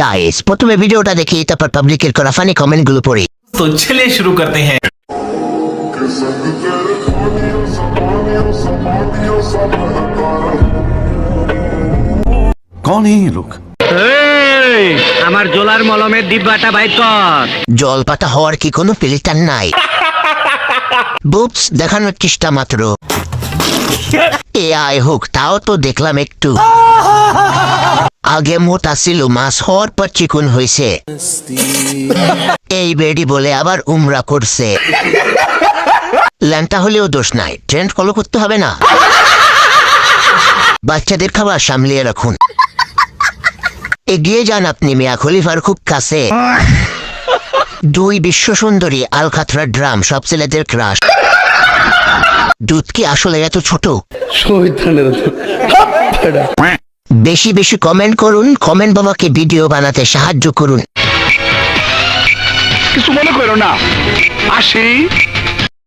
Guys প্রথমে ভিডিওটা দেখি তারপর পাবলিকের করা ফানি কমেন্টগুলো পড়ি। তো ছেলে শুরু করতে হ্যাঁ। কন এই লোক আমার জোলার মলমের ডিব্বাটা বাইর কর। জল পাতা হওয়ার কি কোনো ফিল্টার নাই? বুপস দেখানোর চেষ্টা মাত্র। এ আই হোক তাও তো দেখলাম একটু। আগে মোটা ছিল, মাছ হওয়ার পর চিকুন হয়েছে এই বেডি বলে আবার উমরা করছে। ল্যাংটা হলেও দোষ নাই, ট্রেন্ড ফলো করতে হবে না। বাচ্চাদের খাবার সামলিয়ে রাখুন। এগিয়ে যান আপনি, মিয়া খলিফার খুব কাছে। দুই বিশ্ব সুন্দরী আলখাতরা ড্রাম, সব ছেলেদের ক্রাশ। দুধ কি আসলে এত ছোট? বেশি বেশি কমেন্ট করুন কমেন্ট বাবাকে ভিডিও বানাতে সাহায্য করুন। কিছু মনে করো না। আসি।